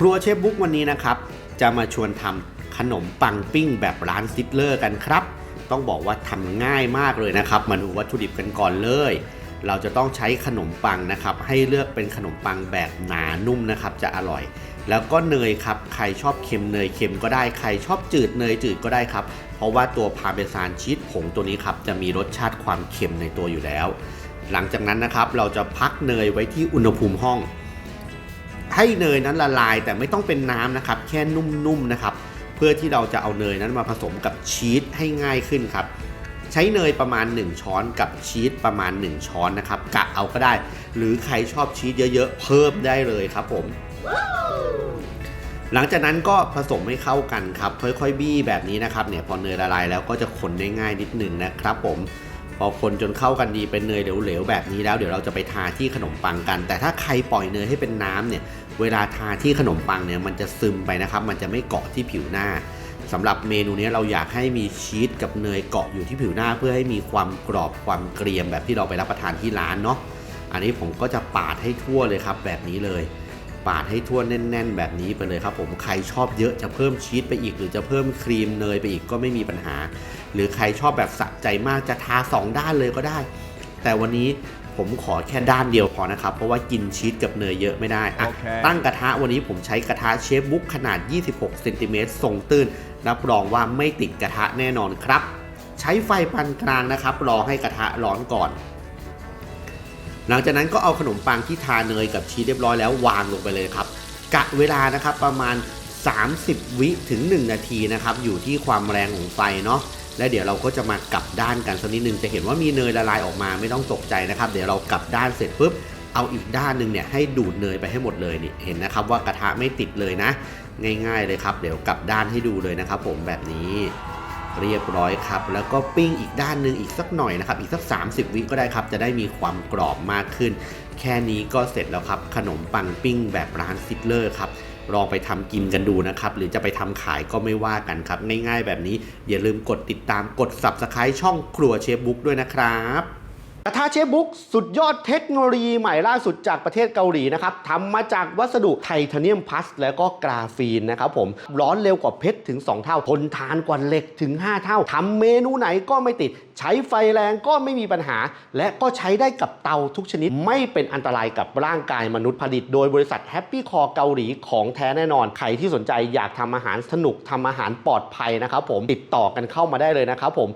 ครัวเชฟบุ๊กวันนี้นะครับ จะมาชวนทำขนมปังปิ้งแบบร้านซิดเลอร์กันครับ ต้องบอกว่าทำง่ายมากเลยนะครับ มาดูวัตถุดิบกันก่อนเลย เราจะต้องใช้ขนมปังนะครับ ให้เลือกเป็นขนมปังแบบหนานุ่มนะครับ จะอร่อย แล้วก็เนยครับ ใครชอบเค็มเนยเค็มก็ได้ ใครชอบจืดเนยจืดก็ได้ครับ เพราะว่าตัวพาเมซานชีสผงตัวนี้ครับ จะมีรสชาติความเค็มในตัวอยู่แล้ว หลังจากนั้นนะครับ เราจะพักเนยไว้ที่อุณหภูมิห้อง ให้เนยนั้นละลาย แต่ไม่ต้องเป็นน้ำนะครับ แค่นุ่มๆนะครับ เพื่อที่เราจะเอาเนยนั้นมาผสมกับชีสให้ง่ายขึ้นครับ ใช้เนยประมาณ 1 ช้อนกับชีสประมาณ 1 ช้อนนะครับกะเอาก็ได้ หรือใครชอบชีสเยอะๆ เพิ่มได้เลยครับผม หลังจากนั้นก็ผสมให้เข้ากันครับ ค่อยๆบี้แบบนี้นะครับเนี่ยพอเนยละลายแล้วก็จะคนได้ง่ายนิดหนึ่งนะครับผม พอคนจนเข้ากันดีเป็นเนยเหลวๆแบบนี้แล้วเดี๋ยวเราจะไปทาที่ขนมปังกัน แต่ถ้าใครปล่อยเนยให้เป็นน้ำเนี่ยเวลาทาที่ขนมปังเนี่ยมันจะซึมไปนะครับ มันจะไม่เกาะที่ผิวหน้าสำหรับเมนูนี้เราอยากให้มีชีสกับเนยเกาะอยู่ที่ผิวหน้า เพื่อให้มีความกรอบความเกรียมแบบที่เราไปรับประทานที่ร้านเนาะอันนี้ผมก็จะปาดให้ทั่วเลยครับ แบบนี้เลย ปาดให้ทั่วแน่น ๆ แบบนี้ไปเลยครับ ผมใครชอบเยอะจะเพิ่มชีสไปอีก หรือจะเพิ่มครีมเนยไปอีกก็ไม่มีปัญหา หรือใครชอบแบบสะใจมากจะทาสองด้านเลยก็ได้ แต่วันนี้ผมขอแค่ด้านเดียวพอนะครับ เพราะว่ากินชีสกับเนยเยอะไม่ได้อะโอเคตั้งกระทะวันนี้ผมใช้กระทะเชฟบุ๊กขนาด 26 เซนติเมตรทรงตื้น รับรองว่าไม่ติดกระทะแน่นอนครับ ใช้ไฟปานกลางนะครับ รอให้กระทะร้อนก่อน หลังจากนั้นก็เอาขนมปังที่ทาเนยกับชีสเรียบร้อยแล้ววางลงไปเลยครับ กะเวลานะครับประมาณ 30 วิถึง 1 นาทีนะครับ อยู่ที่ความแรงของไฟเนาะ และเดี๋ยวเราก็จะมากลับด้านกันสักนิดนึงจะเห็นว่ามีเนยละลายออกมาไม่ต้องตกใจนะครับ เดี๋ยวเรากลับด้านเสร็จปุ๊บเอาอีกด้านหนึ่งเนี่ยให้ดูดเนยไปให้หมดเลยนี่เห็นนะครับว่ากระทะไม่ติดเลยนะ ง่าย ๆเลยครับ เดี๋ยวกลับด้านให้ดูเลยนะครับ ผมแบบนี้เรียบร้อยครับ แล้วก็ปิ้งอีกด้านหนึ่งอีกสักหน่อยนะครับ อีกสัก 30 วิก็ได้ครับ จะได้มีความกรอบมากขึ้น แค่นี้ก็เสร็จแล้วครับ ขนมปังปิ้งแบบร้านซิดเลอร์ครับ ลองไปทำกินกันดูนะครับ หรือจะไปทำขายก็ไม่ว่ากันครับ ง่ายๆแบบนี้อย่าลืมกดติดตามกด Subscribe ช่องครัวเชฟบุ๊กด้วยนะครับ ระทะเชฟบุ๊กสุดยอดเทคโนโลยีใหม่ล่าสุดจากประเทศเกาหลีนะครับทำมาจากวัสดุไทเทเนียมพลัสแล้วก็กราฟีนนะครับผมร้อนเร็วกว่าเพชรถึง 2 เท่า ทนทานกว่าเหล็กถึง 5 เท่าทำเมนูไหนก็ไม่ติด ใช้ไฟแรงก็ไม่มีปัญหา และก็ใช้ได้กับเตาทุกชนิด ไม่เป็นอันตรายกับร่างกายมนุษย์ผลิต โดยบริษัทแฮปปี้คอเกาหลีของแท้แน่นอน ใครที่สนใจอยากทำอาหารสนุกทำอาหารปลอดภัยนะครับผมติดต่อกันเข้ามาได้เลยนะครับผม